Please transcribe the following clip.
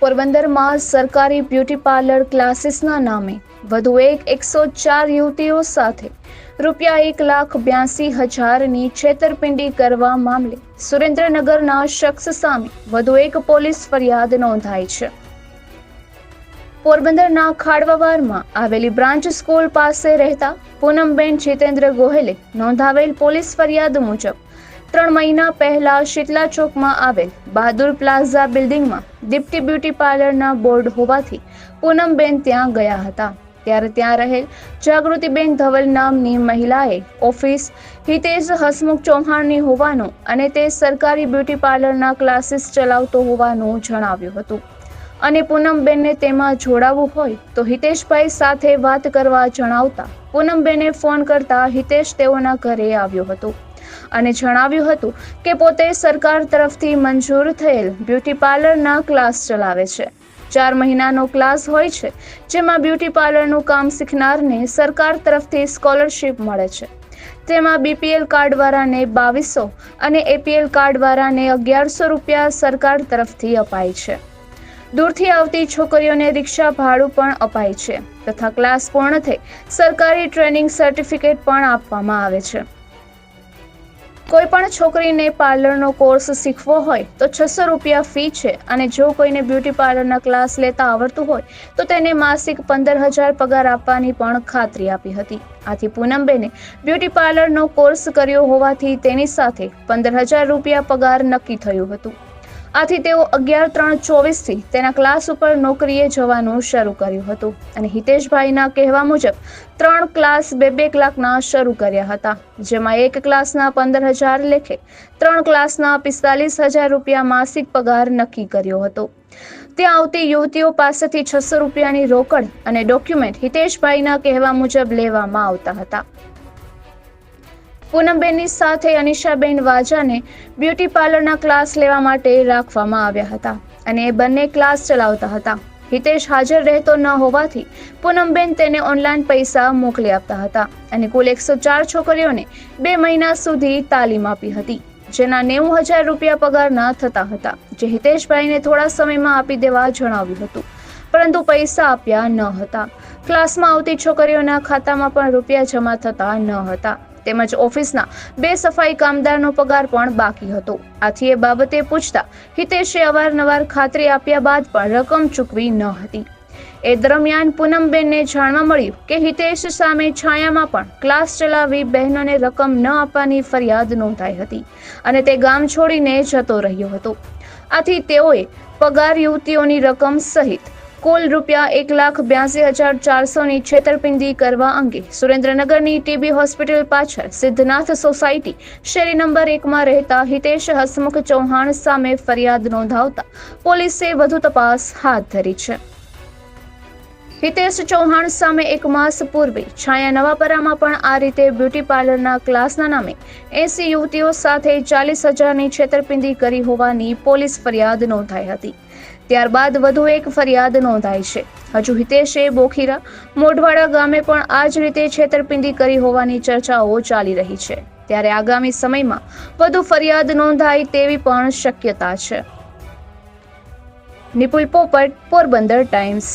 પોરબંદરમાં સરકારી beauty parlour ક્લાસીસના નામે વધુ એક એકસો ચાર યુવતીઓ સાથે રૂપિયા એક લાખ બ્યાસી હજારની છેતરપિંડી કરવા મામલે સુરેન્દ્રનગરના શખ્સ સામે વધુ એક પોલીસ ફરિયાદ નોંધાઈ છે. પોરબંદરના ખાડવાવારમાં આવેલી બ્રાન્ચ સ્કૂલ પાસે રહેતા પૂનમબેન જીતેન્દ્ર ગોહેલે નોંધાવેલ પોલીસ ફરિયાદ મુજબ ત્રણ મહિના પહેલા શીતલા ચોકમાં આવેલ બહાદુર પ્લાઝા બિલ્ડિંગમાં દીપ્તિ બ્યુટી પાર્લરના બોર્ડ હોવાથી પૂનમબેન ત્યાં ગયા હતા. ત્યારે ત્યાં રહેલ જાગૃતિબેન ધવલ નામની મહિલાએ ઓફિસ હિતેશ હસમુખ ચૌહાણની હોવાનું અને તે સરકારી બ્યુટી પાર્લરના ક્લાસીસ ચલાવતો હોવાનું જણાવ્યું હતું. અને પૂનમબેનને તેમાં જોડાવવું હોય તો હિતેશભાઈ સાથે વાત કરવા જણાવતા પૂનમબેને ફોન કરતા હિતેશ તેઓના ઘરે આવ્યો હતો. અને જણાવ્યું હતું કે પોતે સરકાર તરફથી મંજૂર થયેલ બ્યુટી પાર્લરના ક્લાસ ચલાવે છે. ચાર મહિનાનો ક્લાસ હોય છે, જેમાં બ્યુટી પાર્લરનું કામ શીખનારને સરકાર તરફથી સ્કોલરશીપ મળે છે. તેમાં બીપીએલ કાર્ડવાળાને બાવીસો અને એપીએલ કાર્ડવાળાને અગિયારસો રૂપિયા સરકાર તરફથી અપાય છે. દૂરથી આવતી છોકરીઓને રિક્ષા ભાડું પણ અપાય છે, તથા ક્લાસ પૂર્ણ થઈ સરકારી ટ્રેનિંગ સર્ટિફિકેટ પણ આપવામાં આવે છે. કોઈ પણ છોકરીને પાર્લરનો કોર્સ શીખવો હોય તો છસો રૂપિયા ફી છે અને જો કોઈને બ્યુટી પાર્લરના ક્લાસ લેતા આવડતું હોય તો તેને માસિક પંદર હજાર પગાર આપવાની પણ ખાતરી આપી હતી. આથી પૂનમબેને બ્યુટી પાર્લરનો કોર્સ કર્યો હોવાથી તેની સાથે પંદર હજાર રૂપિયા પગાર નક્કી થયું હતું. આથી તેઓ અગિયાર ત્રણ ચોવીસથી તેના ક્લાસ ઉપર નોકરીએ જવાનું શરૂ કર્યું હતું અને હિતેશભાઈના કહેવા મુજબ ત્રણ ક્લાસ બે બે કલાકના શરૂ કર્યા હતા, જેમાં એક ક્લાસના પંદર હજાર લેખે ત્રણ ક્લાસના પિસ્તાલીસ હજાર રૂપિયા માસિક પગાર નક્કી કર્યો હતો. ત્યાં આવતી યુવતીઓ પાસેથી છસો રૂપિયાની રોકડ અને ડોક્યુમેન્ટ હિતેશભાઈના કહેવા મુજબ લેવામાં આવતા હતા. પૂનમબેનની સાથે અનિશાબેન વાજાને બ્યુટી પાર્લરના ક્લાસ લેવા માટે રાખવામાં આવ્યા હતા અને એ બંને ક્લાસ ચલાવતા હતા. હિતેશ હાજર રહેતો ન હોવાથી પૂનમબેન તેને ઓનલાઈન પૈસા મોકલી આપતા હતા અને કુલ એકસો ચાર છોકરીઓને બે મહિના સુધી તાલીમ આપી હતી, જેના નેવું હજાર રૂપિયા પગારના થતા હતા, જે હિતેશભાઈને થોડા સમયમાં આપી દેવા જણાવ્યું હતું. પરંતુ પૈસા આપ્યા ન હતા. ક્લાસમાં આવતી છોકરીઓના ખાતામાં પણ રૂપિયા જમા થતા ન હતા. તેમજ ઓફિસના બે સફાઈ કામદારનો પગાર પણ બાકી હતો. આથી એ બાબતે પૂછતા હિતેશે અવારનવાર ખાતરી આપ્યા બાદ પણ રકમ ચૂકવી ન હતી. એ દરમિયાન પૂનમબેનને જાણવા મળ્યું કે હિતેશ સામે છાયામાં પણ ક્લાસ ચલાવી બહેનોને રકમ ન આપવાની ફરિયાદ નોંધાઈ હતી અને તે ગામ છોડીને જતો રહ્યો હતો. આથી તેઓએ પગાર યુવતીઓની રકમ સહિત કુલ રૂપિયા એક લાખ બ્યાસી હજાર ચારસોની છેતરપિંડી કરવા અંગે સુરેન્દ્રનગરની ટીબી હોસ્પિટલ પાછળ સિદ્ધનાથ સોસાયટી શેરી નંબર એકમાં રહેતા હિતેશ હસમુખ ચૌહાણ સામે ફરિયાદ નોંધાવતા પોલીસે વધુ તપાસ હાથ ધરી છે. હિતેશ ચૌહાણ સામે એક માસ પૂર્વે છાયા નવાપરામાં પણ આ રીતે બ્યુટી પાર્લરના ક્લાસના નામે એસી યુવતીઓ સાથે ચાલીસ હજારની છેતરપિંડી કરી હોવાની પોલીસ ફરિયાદ નોંધાઈ હતી. ત્યારબાદ વધુ એક ફરિયાદ નોંધાઈ છે. હજુ હિતેશે બોખીરા, મોઢવાડા ગામે પણ આ જ રીતે છેતરપિંડી કરી હોવાની ચર્ચાઓ ચાલી રહી છે. ત્યારે આગામી સમયમાં વધુ ફરિયાદ નોંધાય તેવી પણ શક્યતા છે. નિપુલ પોપટ, પોરબંદર ટાઈમ્સ.